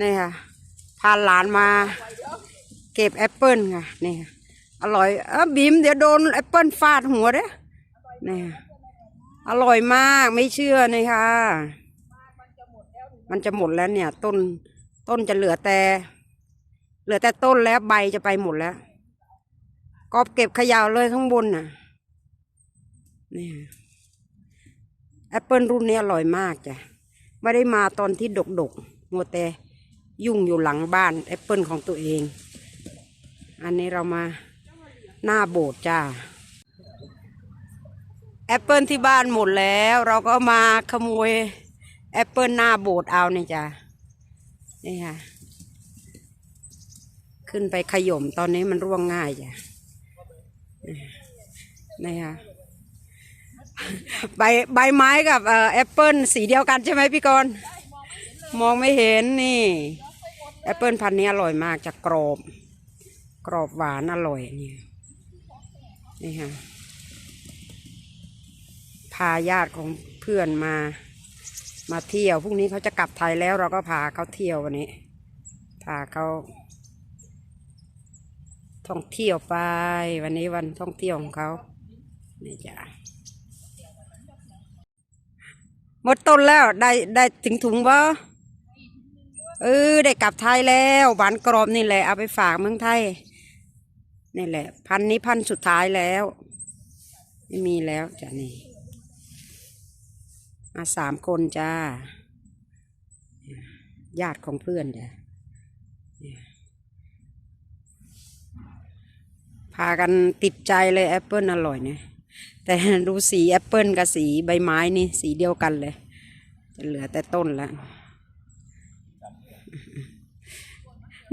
นี่ค่ะ พาหลานมาเก็บแอปเปิลค่ะนี่ค่ะอร่อยเออบีมเดี๋ยวโดนแอปเปิลฟาดหัวเด้นี่ค่ะอร่อยมากไม่เชื่อนี่ค่ะ มันจะหมดแล้วเนี่ย ต้นต้นจะเหลือแต่ เหลือแต่ต้นแล้วใบจะไปหมดแล้วกอบเก็บขยาวเลยข้างบนน่ะนี่แอปเปิลรุ่นนี้อร่อยมากจ้ะไม่ได้มาตอนที่ดกดกๆมัวแต่ ยุ่งอยู่หลังบ้านแอปเปิลของตัวเอง อันนี้เรามาหน้าโบสถ์จ้า แอปเปิลที่บ้านหมดแล้ว เราก็มาขโมยแอปเปิลหน้าโบสถ์เอาเนี่ยจ้านี่ค่ะ ขึ้นไปขย่มตอนนี้มันร่วงง่ายจ้ะนี่ค่ะใบใบไม้กับแอปเปิลสีเดียวกันใช่ไหมพี่กรณ์มองไม่เห็นนี่ แอปเปิลพันธุ์นี้อร่อยมากจะกรอบ กรอบหวานอร่อยนี่นี่ค่ะ พาญาติของเพื่อนมา มาเที่ยวพรุ่งนี้เขาจะกลับไทยแล้วเราก็พาเขาเที่ยววันนี้ พาเขาท่องเที่ยวไป วันนี้วันท่องเที่ยวของเขานี่จ้ะหมดต้นแล้วได้ได้ถึงถุงบ่ เออได้กลับไทยแล้วหวานกรอบนี่แหละเอาไปฝากเมืองไทยนี่แหละ พันนี้พันสุดท้ายแล้ว ไม่มีแล้วจ้ะนี่มาสามคนจ้าญาติของเพื่อนจ้ะพากันติดใจเลยแอปเปิลอร่อยเนี่ยแต่ดูสีแอปเปิลกับสีใบไม้นี่สีเดียวกันเลย จะเหลือแต่ต้นแล้ว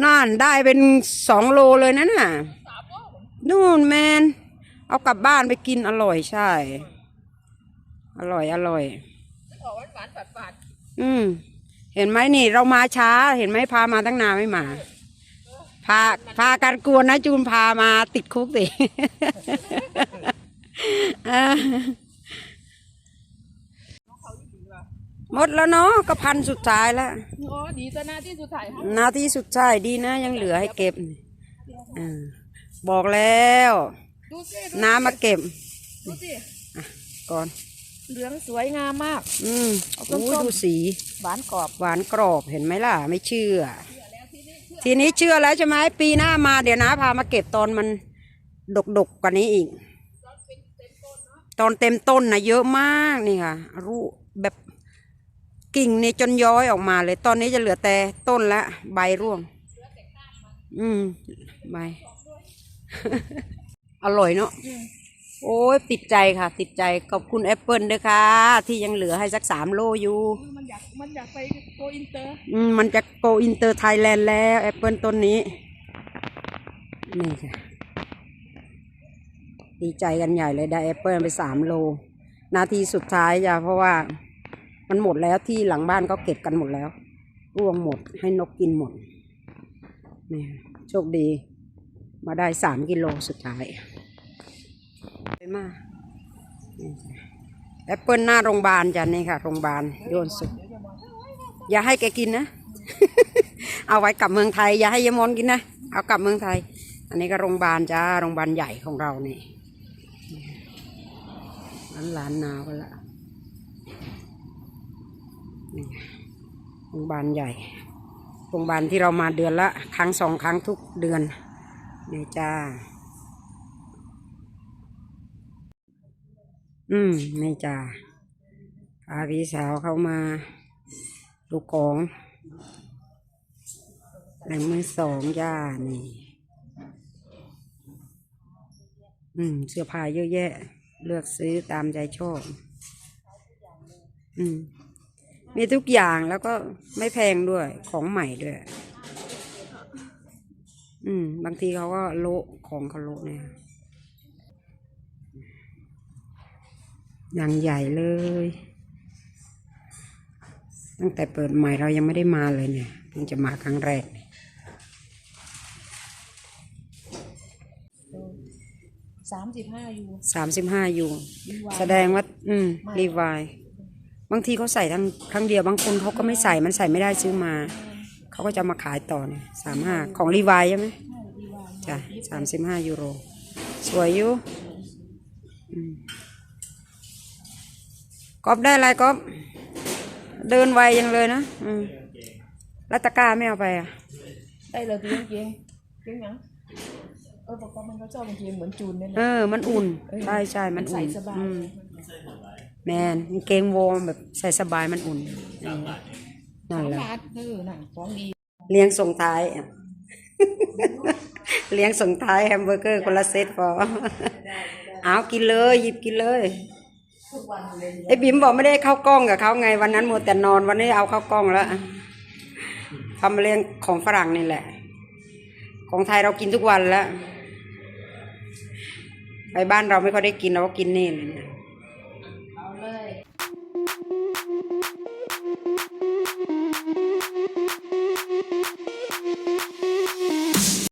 นั่นได้เป็นสองโลเลยนะน่ะนู่นแมนเอากลับบ้านไปกินอร่อยใช่ อร่อยอร่อยออกหวานหวานฝาดฝาดอืม เห็นไหมนี่ เรามาช้า เห็นไหมพามาตั้งนานไม่มา พาพากันกวนนะจูนพามาติดคุกสิ เออ หมดแล้วเนาะก็พันสุดท้ายแล้วอ๋อดีแต่หน้าที่สุดท้ายค่ะนาทีสุดท้ายดีนะ ยังเหลือให้เก็บเออบอกแล้ว ดูสิน้ำมาเก็บดูสิก่อน เหลืองสวยงามมาก อืมเอาส้มๆ โอ้ยดูสี หวานกรอบหวานกรอบเห็นไหมล่ะ ไม่เชื่อ ทีนี้เชื่อแล้วใช่ไหมปีหน้ามาเดี๋ยวนะพามาเก็บตอนมันดกๆกกว่านี้อีก ตอนเต็มต้นนะเยอะมากนี่ค่ะรูแบบ กิ่งนี่จนย้อยออกมาเลย ตอนนี้จะเหลือแต่ต้นละใบร่วง อืมใบ อร่อยเนาะโอ้ยติดใจค่ะ ติดใจขอบคุณแอปเปิลด้วยค่ะ ที่ยังเหลือให้สักสามโลอยู่ มันอยากมันอยากไปโกอินเตอร์ อืมมันจะโกอินเตอร์ไทยแลนด์แล้วแอปเปิลต้นนี้ นี่ค่ะ ดีใจกันใหญ่เลยได้แอปเปิลไปสามโล นาทีสุดท้ายจ้ะเพราะว่า มันหมดแล้วที่หลังบ้านก็เก็บกันหมดแล้วร่วงหมดให้นกกินหมดนี่โชคดี มาได้สามกิโลสุดท้ายไปมากแอปเปิลหน้าโรงพยาบาลจ้ะนี่ค่ะโรงพยาบาลโยนสุด อย่าให้แกกินนะ เอาไว้กลับเมืองไทย อย่าให้ยมอนกินนะ เอากลับเมืองไทย อันนี้ก็โรงพยาบาลจ้าโรงพยาบาลใหญ่ของเรานี่หลานหลานนาวกันละ โรงพยาบาลใหญ่ โรงพยาบาลที่เรามาเดือนละ ครั้งสองครั้งทุกเดือนนี่จ้า อืมนี่จ้าพาพี่สาวเข้ามาดูของแหล่งมือสองย่านี่ อืม เสื้อผ้าเยอะแยะ เลือกซื้อตามใจชอบ อืม มีทุกอย่างแล้วก็ไม่แพงด้วยของใหม่ด้วย อืม บางทีเขาก็โละของเขาโละเนี่ยอย่างใหญ่เลย ตั้งแต่เปิดใหม่เรายังไม่ได้มาเลยเนี่ยเพิ่งจะมาครั้งแรกเนี่ยสามสิบห้ายูสามสิบห้ายูแสดงว่า อืม รีวาย บางทีเขาใส่ทั้งครั้งเดียวบางคนเขาก็ไม่ใส่มันใส่ไม่ได้ซื้อมา เขาก็จะมาขายต่อเนี่ยสามห้าของรีวายใช่ไหมจ้ะสามสิบห้ายูโร สวยอยู่อืมก๊อฟได้อะไรก๊อฟเดินไวยังเลยนะอืมแล้วตะกร้าไม่เอาไปอะ ได้เลยพี่เก่งเก่งยังเออบอกว่ามันก็ชอบจริงๆเหมือนจูนเนี่ยเอนะ อ มันอุ่น เออใช่ใช่มันใส่อุ่นสบาย อืม แมนกางเกงวอร์มแบบใส่สบายมันอุ่นเออนั่นแหละบาทเออน่ะของดีเลี้ยงส่งท้าย เลี้ยงส่งท้ายแฮมเบอร์เกอร์คนละเซตพอเอากินเลยหยิบกินเลยไอ้บิ๋มบอกไม่ได้เข้ากล้องกับเขาไงวันนั้นมัวแต่นอนวันนี้เอาเข้ากล้องแล้วทำเลี้ยงของฝรั่งนี่แหละ ของไทยเรากินทุกวันแล้วไปบ้านเราไม่ค่อยได้กินเราก็กินนี่เลยเนี่ย